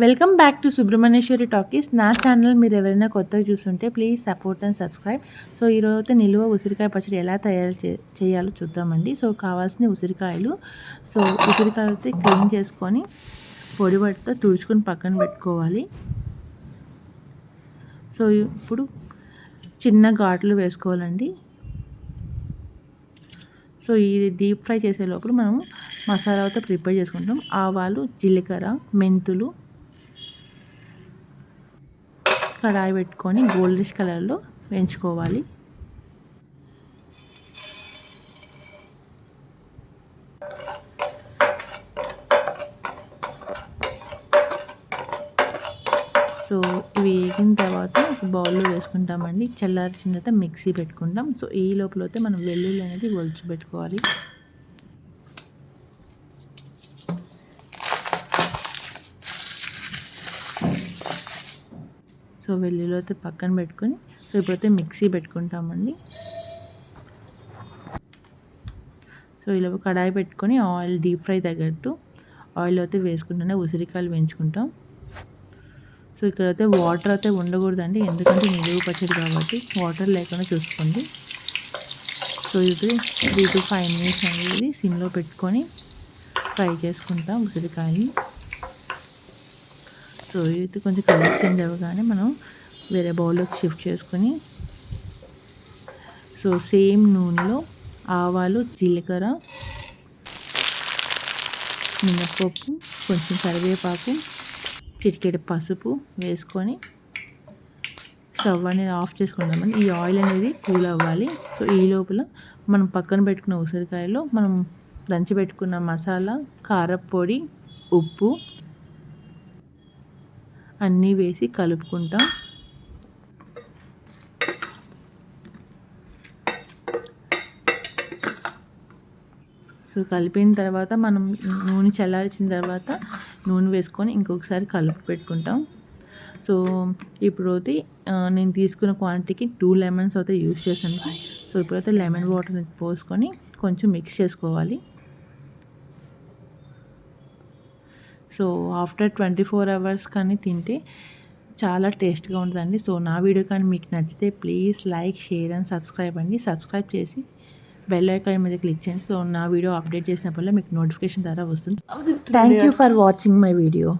Welcome back to Subrahmanyeshwari talkies. నా channel మీరు ఎవరైనా కొత్తగా చూస్తుంటే please support and subscribe. So ఈరోజు అయితే నిలువ ఉసిరికాయ పచ్చడి ఎలా తయారు చే చేయాలో చూద్దామండి. సో కావాల్సిన ఉసిరికాయలు సో ఉసిరికాయలు అయితే క్లీన్ చేసుకొని పొడి పట్టుతో తుడుచుకొని పక్కన పెట్టుకోవాలి. సో ఇప్పుడు చిన్న ఘాట్లు వేసుకోవాలండి. సో ఇది డీప్ ఫ్రై చేసే లోపల మనం మసాలా అయితే ప్రిపేర్ చేసుకుంటాం. ఆవాలు జీలకర్ర మెంతులు కడాయి పెట్టుకొని గోల్డిష్ కలర్లో వేయించుకోవాలి. సో ఇవి వేగిన తర్వాత బౌల్లో వేసుకుంటామండి. చల్లార్చిన తర్వాత మిక్సీ పెట్టుకుంటాం. సో ఈ లోపల అయితే మనం వెల్లుల్లి అనేది ఒలిచి పెట్టుకోవాలి. సో వెల్లుల్లి అయితే పక్కన పెట్టుకొని సో ఇప్పుడైతే మిక్సీ పెట్టుకుంటామండి. సో ఇలా కడాయి పెట్టుకొని ఆయిల్ డీప్ ఫ్రై తగ్గట్టు ఆయిల్ అయితే వేసుకుంటూనే ఉసిరికాయలు వేయించుకుంటాం. సో ఇక్కడైతే వాటర్ అయితే ఉండకూడదండి ఎందుకంటే నిలువు పచ్చడి కాబట్టి వాటర్ లేకుండా చూసుకోండి. సో ఇది త్రీ టు ఫైవ్ మినిట్స్ అనేది సిమ్లో పెట్టుకొని ఫ్రై చేసుకుంటాం ఉసిరికాయని సో ఇది కొంచెం కలర్ చేంజ్ అవ్వగానే మనం వేరే బౌల్లోకి షిఫ్ట్ చేసుకొని సో సేమ్ నూనెలో ఆవాలు జీలకర్ర మినప్పప్పు కొంచెం కరివేపాకు చిటికెడు పసుపు వేసుకొని స్టవ్ అనేది ఆఫ్ చేసుకుంటామని ఈ ఆయిల్ అనేది కూల్ అవ్వాలి. సో ఈ లోపల మనం పక్కన పెట్టుకున్న ఉసిరికాయలో మనం దంచి పెట్టుకున్న మసాలా కారపొడి ఉప్పు అన్నీ వేసి కలుపుకుంటాం. సో కలిపిన తర్వాత మనం నూనె చల్లార్చిన తర్వాత నూనె వేసుకొని ఇంకొకసారి కలుపు పెట్టుకుంటాం. సో ఇప్పుడు అయితే నేను తీసుకున్న క్వాంటిటీకి టూ లెమన్స్ అయితే యూస్ చేశాను. సో ఇప్పుడైతే లెమన్ వాటర్ పోసుకొని కొంచెం మిక్స్ చేసుకోవాలి. So after twenty four hours కానీ తింటే చాలా టేస్ట్గా ఉంటుందండి. సో నా వీడియో కానీ మీకు నచ్చితే please like share and subscribe అండి. సబ్స్క్రైబ్ చేసి బెల్ ఐకాన్ మీద క్లిక్ చేయండి. సో నా వీడియో అప్డేట్ చేసినప్పుడు మీకు నోటిఫికేషన్ ద్వారా వస్తుంది. Thank you for watching my video